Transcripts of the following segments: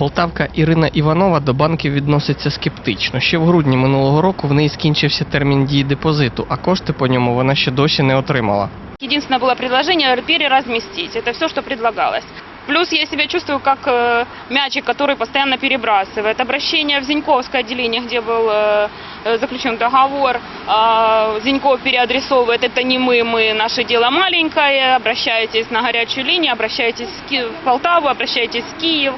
Полтавка Ірина Іванова до банків відноситься скептично. Ще в грудні минулого року в неї скінчився термін дії депозиту, а кошти по ньому вона ще досі не отримала. Единственное было предложение переразместить. Это все, что предлагалось. Плюс я себя чувствую как э, мячик, который постоянно перебрасывает. Обращение в Зиньковское отделение, где был э, э, заключен договор, а, Зиньков переадресовывает, это не мы, мы, наше дело маленькое, обращайтесь на горячую линию, обращайтесь в Ки- в Полтаву, обращайтесь в Киев.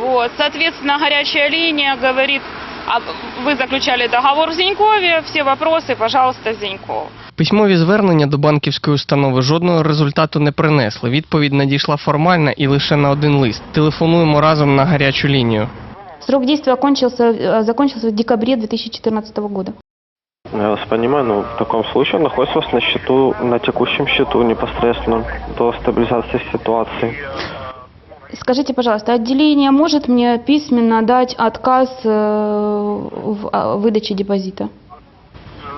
Вот. Соответственно, горячая линия говорит, а вы заключали договор в Зинькове, все вопросы, пожалуйста, в Зиньков. Письмові звернення до банківської установи жодного результату не принесли. Відповідь надійшла формальна і лише на один лист. Телефонуємо разом на гарячу лінію. Срок действия окончился, э, закончился в декабре 2014 года. Я вас понимаю, но в таком случае находится у вас на счету, на текущем счету непосредственно до стабилизации ситуации. Скажите, пожалуйста, отделение может мне письменно дать отказ э, в а, выдаче депозита?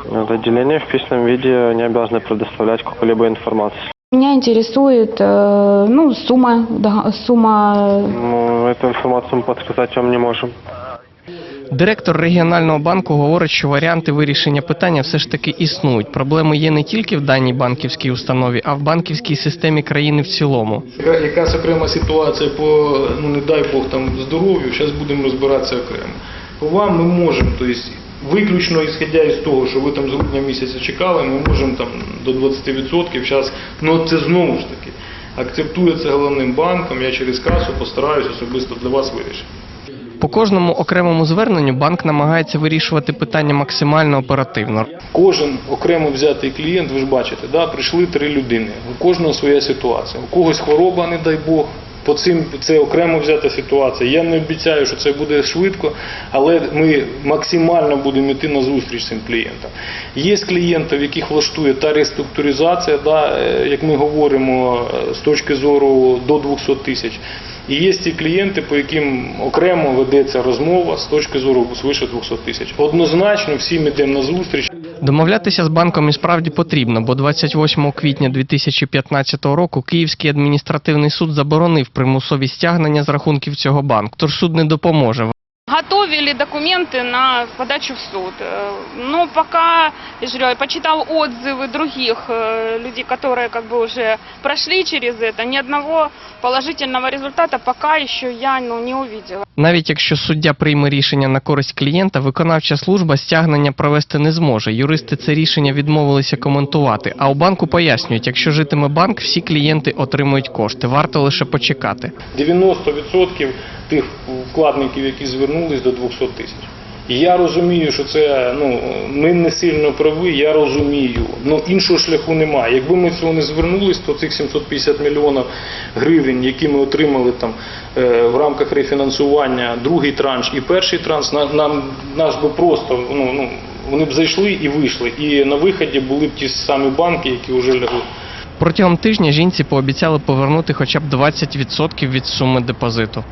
Это отделение в письменном виде не обязаны предоставлять какую-либо информацию. Меня интересует э, ну, сумма, дога- сумма э, Ну, эту информацию мы подсказать вам не можем. Директор регіонального банку говорить, що варіанти вирішення питання все ж таки існують. Проблеми є не тільки в даній банківській установі, а в банківській системі країни в цілому. Яка, якась окрема ситуація по, ну не дай Бог там здоров'ю, зараз будемо розбиратися окремо. По вам ми можемо, тобто, виключно ісходя із того, що ви там з грудня місяця чекали, ми можемо там до 20%, зараз, ну це знову ж таки, акцептується головним банком, я через касу постараюсь особисто для вас вирішити. По кожному окремому зверненню банк намагається вирішувати питання максимально оперативно. Кожен окремо взятий клієнт, ви ж бачите, да, прийшли три людини. У кожного своя ситуація. У когось хвороба, не дай Бог. По цим це окремо взята ситуація. Я не обіцяю, що це буде швидко, але ми максимально будемо йти на зустріч цим клієнтам. Є клієнти, в яких влаштує та реструктуризація, да, е, як ми говоримо, е, з точки зору до 200 тисяч. І є ті клієнти, по яким окремо ведеться розмова з точки зору свише 200 тисяч. Однозначно всім йдемо на зустріч. Домовлятися з банком і справді потрібно, бо 28 квітня 2015 року Київський адміністративний суд заборонив примусові стягнення з рахунків цього банку. Тож суд не допоможе. готовили документы на подачу в суд. Э, Но пока, я же говорю, я почитал отзывы других э, людей, которые как бы уже прошли через это, ни одного положительного результата пока еще я ну, не увидела. Навіть якщо суддя прийме рішення на користь клієнта, виконавча служба стягнення провести не зможе. Юристи це рішення відмовилися коментувати. А у банку пояснюють, якщо житиме банк, всі клієнти отримують кошти. Варто лише почекати. 90% тих вкладників, які звернулись до 200 тисяч. І я розумію, що це ну ми не сильно праві, я розумію. Ну іншого шляху немає. Якби ми цього не звернулись, то цих 750 мільйонів гривень, які ми отримали там е, в рамках рефінансування, другий транш і перший транш, на- нам наш би просто ну ну вони б зайшли і вийшли. І на виході були б ті самі банки, які вже лягли. Протягом тижня жінці пообіцяли повернути хоча б 20% від суми депозиту.